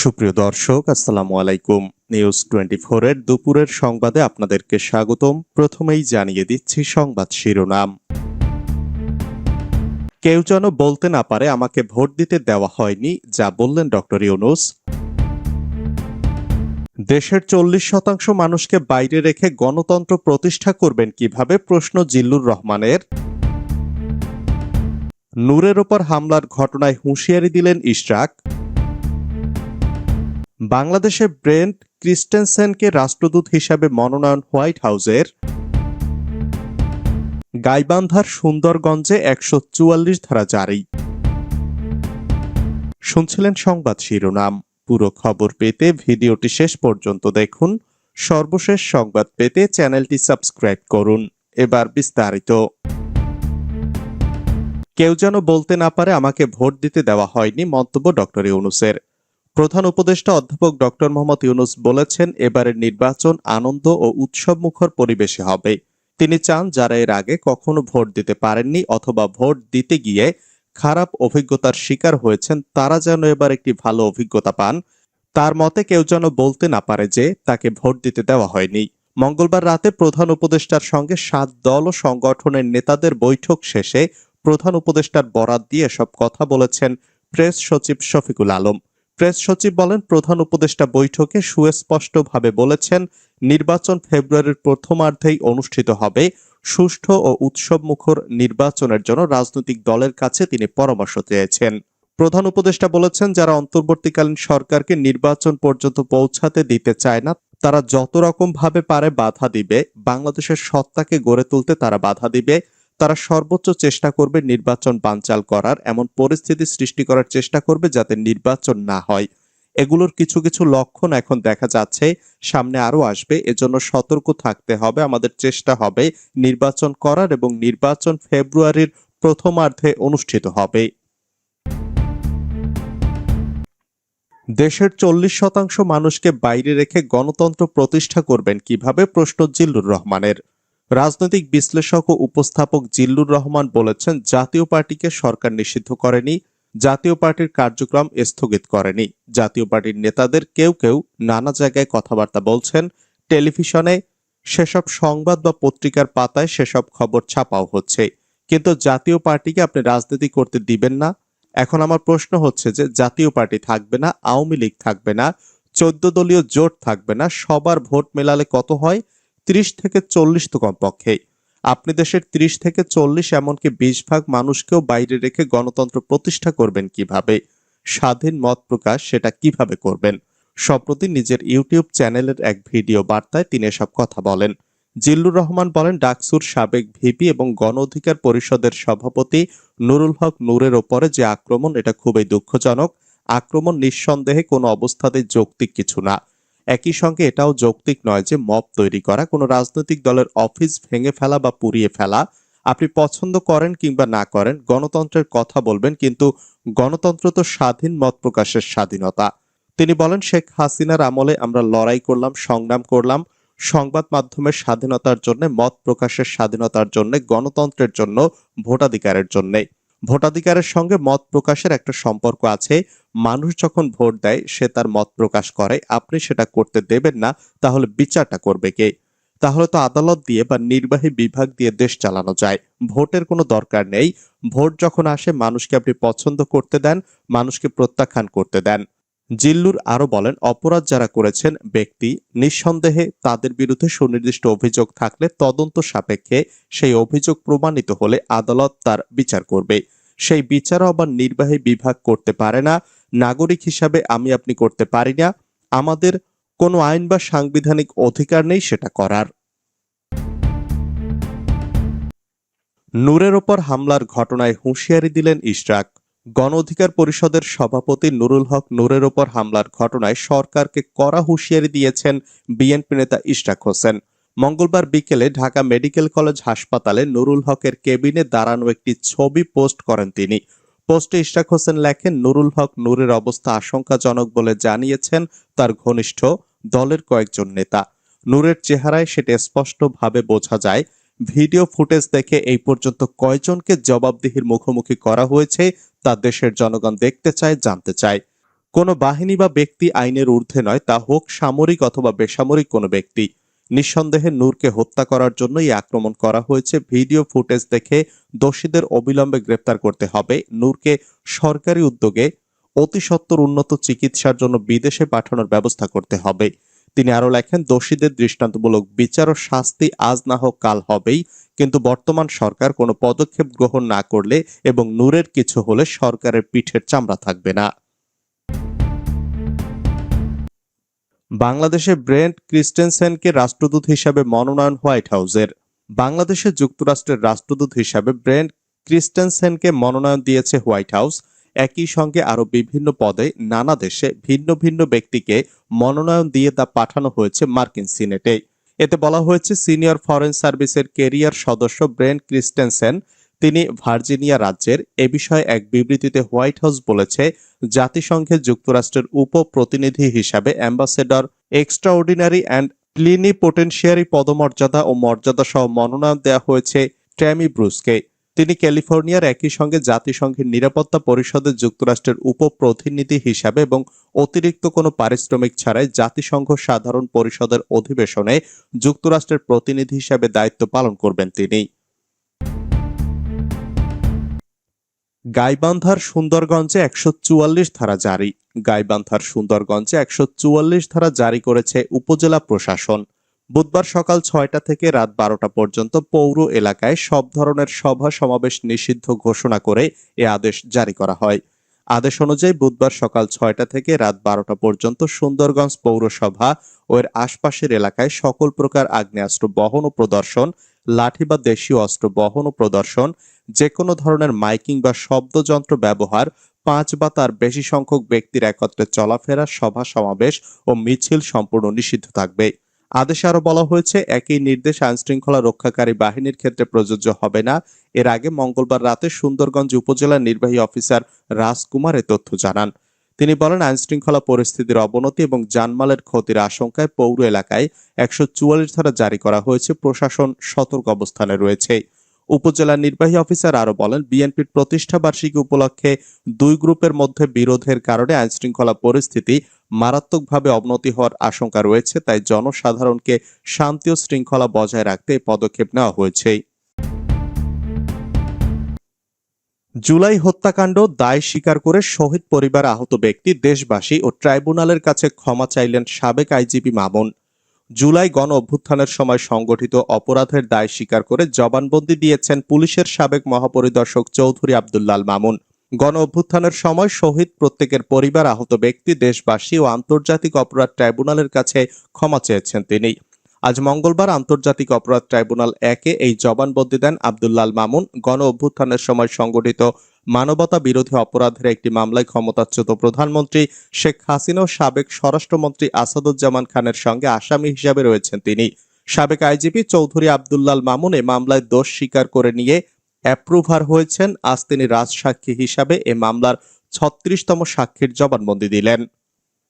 সুপ্রিয় দর্শক, আসসালামু আলাইকুম। নিউজ টোয়েন্টি এর দুপুরের সংবাদে আপনাদেরকে স্বাগতম। প্রথমেই জানিয়ে দিচ্ছি সংবাদ শিরোনাম। কেউ যেন বলতে না পারে, আমাকে ভোট দিতে দেওয়া হয়নি, যা বললেন ডক্টর ইউনুস। দেশের চল্লিশ শতাংশ মানুষকে বাইরে রেখে গণতন্ত্র প্রতিষ্ঠা করবেন কীভাবে, প্রশ্ন জিল্লুর রহমানের। নূরের ওপর হামলার ঘটনায় হুঁশিয়ারি দিলেন ইশরাক। বাংলাদেশে ব্রেন্ট ক্রিস্টেনসেনকে রাষ্ট্রদূত হিসাবে মনোনয়ন হোয়াইট হাউসের গাইবান্ধার সুন্দরগঞ্জে একশো চুয়াল্লিশ ধারা জারি। শুনছিলেন সংবাদ শিরোনাম। পুরো খবর পেতে ভিডিওটি শেষ পর্যন্ত দেখুন। সর্বশেষ সংবাদ পেতে চ্যানেলটি সাবস্ক্রাইব করুন। এবার বিস্তারিত। কেউ যেন বলতে না পারে আমাকে ভোট দিতে দেওয়া হয়নি মন্তব্য ডক্টর ইউনুসের। প্রধান উপদেষ্টা অধ্যাপক ডক্টর মোহাম্মদ ইউনুস বলেছেন, এবারের নির্বাচন আনন্দ ও উৎসবমুখর পরিবেশে হবে। তিনি চান যারা এর আগে কখনো ভোট দিতে পারেননি অথবা ভোট দিতে গিয়ে খারাপ অভিজ্ঞতার শিকার হয়েছেন, তারা যেন এবার একটি ভালো অভিজ্ঞতা পান। তার মতে, কেউ যেন বলতে না পারে যে তাকে ভোট দিতে দেওয়া হয়নি। মঙ্গলবার রাতে প্রধান উপদেষ্টার সঙ্গে সাত দল ও সংগঠনের নেতাদের বৈঠক শেষে প্রধান উপদেষ্টার বরাত দিয়ে সব কথা বলেছেন প্রেস সচিব শফিকুল আলম। প্রেস সচিব বলেন, প্রধান উপদেষ্টা বৈঠকে সুস্পষ্টভাবে বলেছেন, নির্বাচন ফেব্রুয়ারির প্রথমার্ধেই অনুষ্ঠিত হবে। সুষ্ঠু ও উৎসবমুখর নির্বাচনের জন্য রাজনৈতিক দলের কাছে তিনি পরামর্শ চেয়েছেন। প্রধান উপদেষ্টা বলেছেন, যারা অন্তর্বর্তীকালীন সরকারকে নির্বাচন পর্যন্ত পৌঁছাতে দিতে চায় না, তারা যত রকম ভাবে পারে বাধা দিবে। বাংলাদেশের সত্তাকে গড়ে তুলতে তারা বাধা দিবে। তারা সর্বোচ্চ চেষ্টা করবে নির্বাচন বানচাল করার, এমন পরিস্থিতি সৃষ্টি করার চেষ্টা করবে যাতে নির্বাচন না হয়। এগুলোর কিছু কিছু লক্ষণ এখন দেখা যাচ্ছে, সামনে আরও আসবে। এজন্য সতর্ক থাকতে হবে, আমাদের চেষ্টা হবে নির্বাচন করার এবং নির্বাচন ফেব্রুয়ারির প্রথমার্ধে অনুষ্ঠিত হবে। দেশের চল্লিশ শতাংশ মানুষকে বাইরে রেখে গণতন্ত্র প্রতিষ্ঠা করবেন কীভাবে প্রশ্ন জিল্লুর রহমানের। রাজনৈতিক বিশ্লেষক ও উপস্থাপক জিল্লুর রহমান বলেছেন, জাতীয় পার্টিকে সরকার নিষিদ্ধ করেনি, জাতীয় পার্টির কার্যক্রম স্থগিত করেনি। জাতীয় পার্টির নেতাদের কেউ কেউ নানা জায়গায় কথাবার্তা বলছেন, টেলিভিশনে সেসব সংবাদ বা পত্রিকার পাতায় সেসব খবর ছাপাও হচ্ছে। কিন্তু জাতীয় পার্টিকে আপনি রাজনীতি করতে দিবেন না? এখন আমার প্রশ্ন হচ্ছে যে, জাতীয় পার্টি থাকবে না, আওয়ামী লীগ থাকবে না, চোদ্দ দলীয় জোট থাকবে না, সবার ভোট মেলালে কত হয়? ত্রিশ থেকে চল্লিশ তো কমপক্ষে। আপনি দেশের ত্রিশ থেকে চল্লিশ এমনকি বিশ ভাগ মানুষকেও বাইরে রেখে গণতন্ত্র প্রতিষ্ঠা করবেন কীভাবে? স্বাধীন মত প্রকাশ সেটা কীভাবে করবেন? সম্প্রতি নিজের ইউটিউব চ্যানেলের এক ভিডিও বার্তায় তিনি এসব কথা বলেন। জিল্লুর রহমান বলেন, ডাকসুর সাবেক ভিপি এবং গণ অধিকার পরিষদের সভাপতি নুরুল হক নূরের ওপরে যে আক্রমণ, এটা খুবই দুঃখজনক। আক্রমণ নিঃসন্দেহে কোনো অবস্থাতেই যৌক্তিক কিছু না। একই সঙ্গে এটাও যৌক্তিক নয় যে মব তৈরি করা, কোনো রাজনৈতিক দলের অফিস ভেঙে ফেলা বা পুড়িয়ে ফেলা। আপনি পছন্দ করেন কিংবা না করেন, গণতন্ত্রের কথা বলবেন, কিন্তু গণতন্ত্র তো স্বাধীন মত প্রকাশের স্বাধীনতা। তিনি বলেন, শেখ হাসিনার আমলে আমরা লড়াই করলাম, সংগ্রাম করলাম। সংবাদ মাধ্যমের স্বাধীনতার জন্য, মত প্রকাশের স্বাধীনতার জন্য, গণতন্ত্রের জন্য, ভোটাধিকারের জন্যে। ভোটাধিকারের সঙ্গে মত প্রকাশের একটা সম্পর্ক আছে। মানুষ যখন ভোট দেয়, সে তার মত প্রকাশ করে। আপনি সেটা করতে দেবেন না, তাহলে বিচারটা করবে কে? তাহলে তো আদালত দিয়ে বা নির্বাহী বিভাগ দিয়ে দেশ চালানো যায়। ভোটের কোনো দরকার নেই। ভোট যখন আসে, মানুষকে আপনি পছন্দ করতে দেন, মানুষকে প্রত্যাখ্যান করতে দেন। জিল্লুর আরও বলেন, অপরাধ যারা করেছেন ব্যক্তি, নিঃসন্দেহে তাদের বিরুদ্ধে সুনির্দিষ্ট অভিযোগ থাকলে তদন্ত সাপেক্ষে সেই অভিযোগ প্রমাণিত হলে আদালত তার বিচার করবে। সেই বিচারও আবার নির্বাহী বিভাগ করতে পারে না। নাগরিক হিসাবে আমি আপনি করতে পারি না। আমাদের কোনো আইন বা সাংবিধানিক অধিকার নেই সেটা করার। নূরের ওপর হামলার ঘটনায় হুঁশিয়ারি দিলেন ইশরাক। গণ অধিকার পরিষদের সভাপতি নুরুল হক নূরের ওপর হামলার ঘটনায় সরকারকে কড়া হুঁশিয়ারি দিয়েছেন বিএনপি নেতা ইশরাক হোসেন। মঙ্গলবার বিকেলে ঢাকা মেডিকেল কলেজ হাসপাতালে নুরুল হকের কেবিনে দাঁড়ানো একটি ছবি পোস্ট করেন তিনি। পোস্টে ইশরাক হোসেন লেখেন, নুরুল হক নূরের অবস্থা আশঙ্কাজনক বলে জানিয়েছেন তার ঘনিষ্ঠ দলের কয়েকজন নেতা। নূরের চেহারায় সেটা স্পষ্টভাবে বোঝা যায় ভিডিও ফুটেজ দেখে এই পর্যন্ত কয়জনকে জবাবদিহির মুখোমুখি করা হয়েছে তা দেশের জনগণ দেখতে চায়, জানতে চায়। কোনো বাহিনী বা ব্যক্তি আইনের ঊর্ধ্বে নয়, তা হোক সামরিক অথবা বেসামরিক কোনো ব্যক্তি। নিঃসন্দেহে নূরকে হত্যা করার জন্য এই আক্রমণ করা হয়েছে। ভিডিও ফুটেজ দেখে দোষীদের অবিলম্বে গ্রেপ্তার করতে হবে। নূরকে সরকারি উদ্যোগে অতি সত্বর উন্নত চিকিৎসার জন্য বিদেশে পাঠানোর ব্যবস্থা করতে হবে। তিনি আরও লেখেন, দোষীদের দৃষ্টান্তমূলক বিচার ও শাস্তি আজ না হোক কাল হবেই, কিন্তু বর্তমান সরকার কোনো পদক্ষেপ গ্রহণ না করলে এবং নূরের কিছু হলে সরকারের পিঠের চামড়া থাকবে না। বাংলাদেশে ব্রেন্ট ক্রিস্টেনসেনকে রাষ্ট্রদূত হিসাবে মনোনয়ন হোয়াইট হাউসের। বাংলাদেশে যুক্তরাষ্ট্রের রাষ্ট্রদূত হিসাবে ব্রেন্ট ক্রিস্টেনসেনকে মনোনয়ন দিয়েছে হোয়াইট হাউস। একই সঙ্গে আরও বিভিন্ন পদে নানা দেশে ভিন্ন ভিন্ন ব্যক্তিকে মনোনয়ন দিয়ে তা পাঠানো হয়েছে মার্কিন সিনেটে। এতে বলা হয়েছে, সিনিয়র ফরেন সার্ভিসের কেরিয়ার সদস্য ব্রেন ক্রিস্টেনসেন, তিনি ভার্জিনিয়া রাজ্যের, এ বিষয়ে এক বিবৃতিতে হোয়াইট হাউস বলেছে, জাতিসংঘে যুক্তরাষ্ট্রের উপ প্রতিনিধি হিসাবে ambassador extraordinary and plenipotentiary পদমর্যাদা ও মর্যাদা সহ মনোনয়ন দেওয়া হয়েছে ট্যামি ব্রুসকে। তিনি ক্যালিফোর্নিয়ার একই সঙ্গে জাতিসংঘের নিরাপত্তা পরিষদের যুক্তরাষ্ট্রের উপপ্রতিনিধি হিসাবে এবং অতিরিক্ত কোনো পারিশ্রমিক ছাড়াই জাতিসংঘ সাধারণ পরিষদের অধিবেশনে যুক্তরাষ্ট্রের প্রতিনিধি হিসাবে দায়িত্ব পালন করবেন তিনি। গাইবান্ধার সুন্দরগঞ্জে একশো চুয়াল্লিশ ধারা জারি। গাইবান্ধার সুন্দরগঞ্জে একশো চুয়াল্লিশ ধারা জারি করেছে উপজেলা প্রশাসন। বুধবার সকাল ছয়টা থেকে রাত বারোটা পর্যন্ত পৌর এলাকায় সব ধরনের সভা সমাবেশ নিষিদ্ধ ঘোষণা করে এ আদেশ জারি করা হয়। আদেশ অনুযায়ী বুধবার সকাল ছয়টা থেকে রাত বারোটা পর্যন্ত সুন্দরগঞ্জ পৌরসভা ও এর আশপাশের এলাকায় সকল প্রকার আগ্নেয়াস্ত্র বহন ও প্রদর্শন, লাঠি বা দেশীয় অস্ত্র বহন ও প্রদর্শন যে কোনো ধরনের মাইকিং বা শব্দযন্ত্র ব্যবহার, পাঁচ বা তার বেশি সংখ্যক ব্যক্তির একত্রে চলাফেরা, সভা সমাবেশ ও মিছিল সম্পূর্ণ নিষিদ্ধ থাকবে। আদেশে আরও বলা হয়েছে, একই নির্দেশ আইন শৃঙ্খলা রক্ষাকারী বাহিনীর ক্ষেত্রে প্রযোজ্য হবে না। এর আগে মঙ্গলবার রাতে সুন্দরগঞ্জ উপজেলা নির্বাহী অফিসার রাজকুমার এ তথ্য জানান। তিনি বলেন আইন শৃঙ্খলা পরিস্থিতির অবনতি এবং জানমালের ক্ষতির আশঙ্কায় পৌর এলাকায় একশো চুয়াল্লিশ ধারা জারি করা হয়েছে। প্রশাসন সতর্ক অবস্থানে রয়েছে। উপজেলা নির্বাহী অফিসার আরও বলেন, বিএনপির প্রতিষ্ঠা বার্ষিকী উপলক্ষে দুই গ্রুপের মধ্যে বিরোধের কারণে আইনশৃঙ্খলা পরিস্থিতি মারাত্মকভাবে অবনতি হওয়ার আশঙ্কা রয়েছে, তাই জনসাধারণকে শান্তি ও শৃঙ্খলা বজায় রাখতে পদক্ষেপ নেওয়া হয়েছে। জুলাই হত্যাকাণ্ড দায় স্বীকার করে শহীদ পরিবার আহত ব্যক্তি দেশবাসী ও ট্রাইব্যুনালের কাছে ক্ষমা চাইলেন সাবেক আইজিপি মামুন। জুলাই গণ অভ্যুত্থানের সময় সংগঠিত অপরাধের দায় স্বীকার করে জবানবন্দি দিয়েছেন পুলিশের সাবেক মহাপরিদর্শক চৌধুরী আবদুল্লাল মামুন। গণ অভ্যুত্থানের সময় শহীদ প্রত্যেকের পরিবার আহত ব্যক্তি, দেশবাসী ও আন্তর্জাতিক অপরাধ ট্রাইব্যুনালের কাছে ক্ষমা চেয়েছেন তিনি। আজ মঙ্গলবার আন্তর্জাতিক অপরাধ ট্রাইব্যুনাল একে এই জবানবন্দি দেন আবদুল্লাল মামুন। গণ অভ্যুত্থানের সময় সংগঠিত মানবতা বিরোধী অপরাধের একটি মামলায় ক্ষমতাচ্যুত প্রধানমন্ত্রী শেখ হাসিনা ও সাবেক স্বরাষ্ট্রমন্ত্রী আসাদুজ্জামান খানের সঙ্গে আসামি হিসাবে রয়েছেন তিনি। সাবেক আইজিপি চৌধুরী আবদুল্লাল মামুন এ মামলায় দোষ স্বীকার করে নিয়ে অ্যাপ্রুভার হয়েছেন আজ তিনি রাজসাক্ষী হিসাবে এ মামলার ছত্রিশতম সাক্ষীর জবানবন্দি দিলেন।